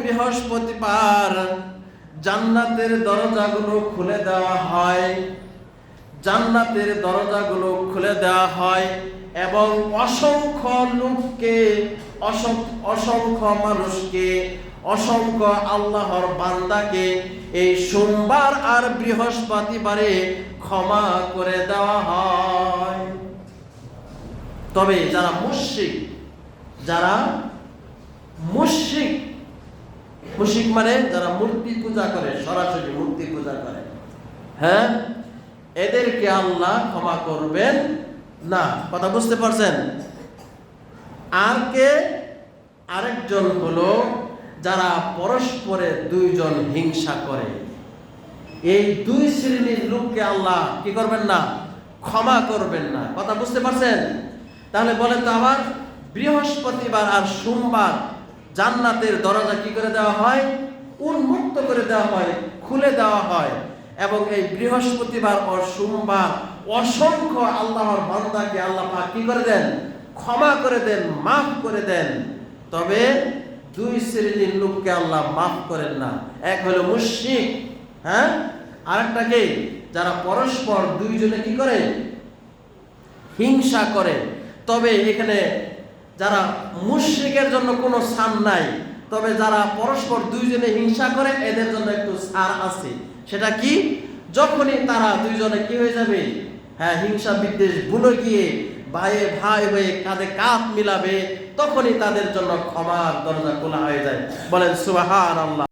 বৃহস্পতিবার জান্নাতের দরজাগুলো খুলে দেওয়া হয়। জান্নাতের দরজাগুলো খুলে দেওয়া হয় এবং অসংখ্য লোককে, অসংখ্য মানুষকে, অসংখ্য আল্লাহর বান্দাকে এই সোমবার আর বৃহস্পতিবারে ক্ষমা করে দেওয়া হয়। তবে যারা মুশরিক, যারা মুশরিক মানে যারা মূর্তি পূজা করে, সরাসরি মূর্তি পূজা করে। হ্যাঁ? এদেরকে আল্লাহ ক্ষমা করবেন না। কথা বুঝতে পারছেন? আর কে? আরেকজন হলো যারা পরস্পরে দুইজন হিংসা করে। এই দুই শ্রেণির লোককে আল্লাহ কি করবেন না? ক্ষমা করবেন না। কথা বুঝতে পারছেন? তাহলে বলেন তো আবার বৃহস্পতিবার আর সোমবার জান্নাতের দরজা কি করে দেওয়া হয়? উন্মুক্ত করে দেওয়া হয়, খুলে দেওয়া হয়। এবং এই বৃহস্পতিবার ও সোমবার অসংখ্য আল্লাহর বান্দাকে আল্লাহ পাক কি করে দেন? ক্ষমা করে দেন, মাফ করে দেন। তবে দুই শ্রেণির লোককে আল্লাহ মাফ করেন না। এক হলো মুশিক হ্যাঁ? আরেকটা কে? যারা পরস্পর দুইজনে কি করে? হিংসা করে। তবে এখানে যারা মুশ্রিকের জন্য কোনো স্থান নাই, তবে যারা পরস্পর দুইজনে হিংসা করে, এদের জন্য একটু সার আছে। সেটা কি? যখনই তারা দুইজনে কি হয়ে যাবে? হ্যাঁ হিংসা বিদ্বেষ ভুলে গিয়ে ভাইয়ে ভাই হয়ে কাঁধে কাঁধ মিলাবে, তখনই তাদের জন্য ক্ষমার দরজা খোলা হয়ে যায়। বলেন সুবাহ আল্লাহ